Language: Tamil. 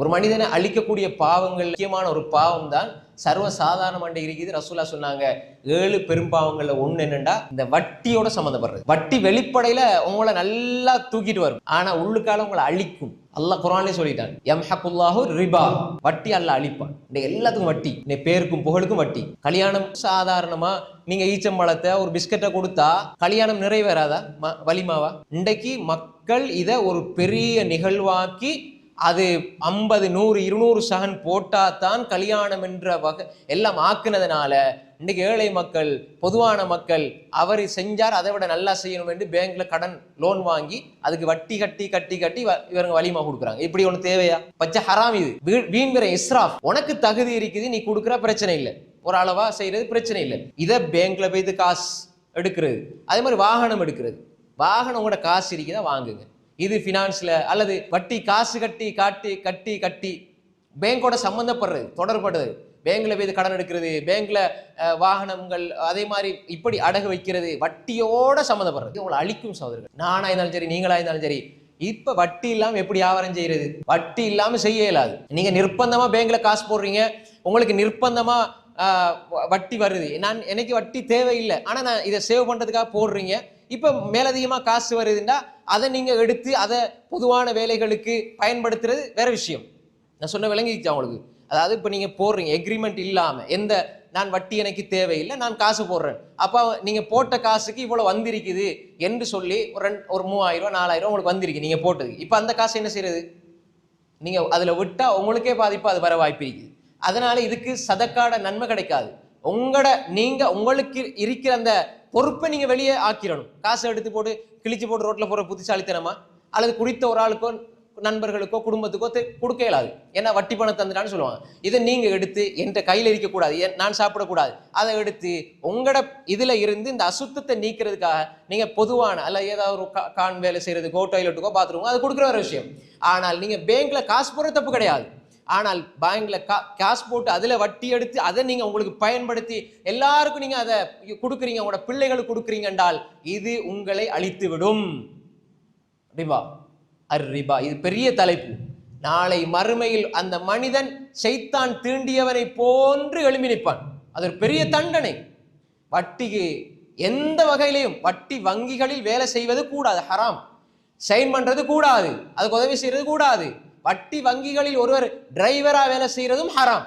ஒரு மனிதனை அழிக்கக்கூடிய பாவங்கள் முக்கியமான ஒரு பாவம் தான் சர்வ சாதாரணமாண்ட இருக்குது ரசூலா சொன்னாங்க ஏழு பெரும்பாவங்கள்ல ஒன்று என்னன்னா இந்த வட்டியோட சம்மந்தப்படுறது. வட்டி வெளிப்படையில உங்களை நல்லா தூக்கிட்டு வரும். ஆனா உள்ளுக்கால உங்களை அழிக்கும். அல்லாஹ் குரான்லயே சொல்லிட்டான் எம்ஹக்குல்லாஹு ரிபா. வட்டி அல்ல அழிப்பான் இன்னைக்கு எல்லாத்துக்கும் வட்டி. இன்னைக்கு பேருக்கும் புகழுக்கும் வட்டி. கல்யாணம் சாதாரணமா நீங்க ஈச்சம்பழத்தை ஒரு பிஸ்கட்டை கொடுத்தா கல்யாணம் நிறைவேறாதா? வலிமாவா? இன்றைக்கு மக்கள் இதை ஒரு பெரிய நிகழ்வாக்கி அது ஐம்பது நூறு இருநூறு சகன் போட்டால் தான் கல்யாணம் என்ற வகை எல்லாம் ஆக்குனதுனால இன்னைக்கு ஏழை மக்கள் பொதுவான மக்கள் அவர் செஞ்சார் அதை விட நல்லா செய்யணும் என்று பேங்க்ல கடன் லோன் வாங்கி அதுக்கு வட்டி கட்டி கட்டி கட்டி இவங்க வலிமா கொடுக்குறாங்க. இப்படி ஒன்று தேவையா? பச்சை ஹராம் இது. வீண் வீண்கிற இஸ்ராஃப் உனக்கு தகுதி இருக்குது நீ கொடுக்குற பிரச்சனை இல்லை. ஒரு அளவா செய்யறது பிரச்சனை இல்லை. இதை பேங்க்ல போயிட்டு காசு எடுக்கிறது. அதே மாதிரி வாகனம் எடுக்கிறது. வாகனம் உங்களோட காசு இருக்குதா வாங்குங்க. இது ஃபினான்ஸில் அல்லது வட்டி காசு கட்டி காட்டி கட்டி கட்டி. பேங்கோட சம்மந்தப்படுறது தொடர்படுறது. பேங்கில் போய் கடன் எடுக்கிறது பேங்கில் வாகனங்கள் அதே மாதிரி இப்படி அடகு வைக்கிறது வட்டியோட சம்மந்தப்படுறது உங்களை அழிக்கும் சகோதரர்கள். நானாக இருந்தாலும் சரி நீங்களாக இருந்தாலும் சரி இப்போ வட்டி இல்லாமல் எப்படி வியாபாரம் செய்கிறது வட்டி இல்லாமல் செய்ய இயலாது நீங்கள் நிர்பந்தமாக பேங்கில் காசு போடுறீங்க உங்களுக்கு நிர்பந்தமாக வ- வட்டி வருது. நான் எனக்கு வட்டி தேவையில்லை. ஆனால் நான் இதை சேவ் பண்ணுறதுக்காக போடுறீங்க. இப்போ மேலதிகமாக காசு வருதுன்னா அதை நீங்கள் எடுத்து அதை பொதுவான வேலைகளுக்கு பயன்படுத்துறது வேற விஷயம். நான் சொன்ன விளங்கிச்சா உங்களுக்கு? அதாவது இப்போ நீங்கள் போடுறீங்க எக்ரிமெண்ட் இல்லாமல் எந்த நான் வட்டி எனக்கு தேவையில்லை நான் காசு போடுறேன். அப்போ நீங்கள் போட்ட காசுக்கு இவ்வளோ வந்திருக்குது என்று சொல்லி ஒரு ரெண்டு ஒரு மூவாயிரம் ரூபா நாலாயிரம் உங்களுக்கு வந்திருக்கு நீங்கள் போட்டது. இப்போ அந்த காசு என்ன செய்யறது? நீங்கள் அதில் விட்டால் உங்களுக்கே பாதிப்பு அது வர வாய்ப்பு இருக்குது. அதனால இதுக்கு சதக்காட நன்மை கிடைக்காது. உங்களோட நீங்கள் உங்களுக்கு இருக்கிற அந்த பொறுப்பை நீங்கள் வெளியே ஆக்கிடணும். காசை எடுத்து போட்டு கிழிச்சு போட்டு ரோட்டில் போகிற புத்திசாலித்தனமா? அல்லது குடித்த ஒரு ஆளுக்கோ நண்பர்களுக்கோ குடும்பத்துக்கோ கொடுக்க இயலாது. ஏன்னா வட்டி பணம் தந்துட்டான்னு சொல்லுவாங்க. இதை நீங்கள் எடுத்து என்கிட்ட கையில் இருக்கக்கூடாது. ஏன்? நான் சாப்பிடக்கூடாது. அதை எடுத்து உங்களோட இதில் இருந்து இந்த அசுத்தத்தை நீக்கிறதுக்காக நீங்கள் பொதுவான அல்ல ஏதாவது ஒரு கான் வேலை செய்யறதுக்கோ டாய்லெட்டுக்கோ பாத்ரூமோ அது கொடுக்குற ஒரு விஷயம். ஆனால் நீங்கள் பேங்க்கில் காசு போடுற தப்பு கிடையாது. ஆனால் பேங்க்ல கா கேஷ் போட்டு அதில் வட்டி எடுத்து அதை நீங்கள் உங்களுக்கு பயன்படுத்தி எல்லாருக்கும் நீங்கள் அதை கொடுக்குறீங்க உங்களோட பிள்ளைகளுக்கு கொடுக்குறீங்க என்றால் இது உங்களை அழித்து விடும் ரிபா. அர் ரிபா. இது பெரிய தலைப்பு. நாளை மறுமையில் அந்த மனிதன் செய்தான் தீண்டியவனை போன்று எழும்பி நிற்பான். அது ஒரு பெரிய தண்டனை. வட்டிக்கு எந்த வகையிலையும் வட்டி வங்கிகளில் வேலை செய்வது கூடாது. ஹராம். சைன் பண்ணுறது கூடாது. அதுக்கு உதவி செய்கிறது கூடாது. வட்டி வங்கிகளில் ஒருவர் டிரைவரா வேலை செய்யறதும் ஹராம்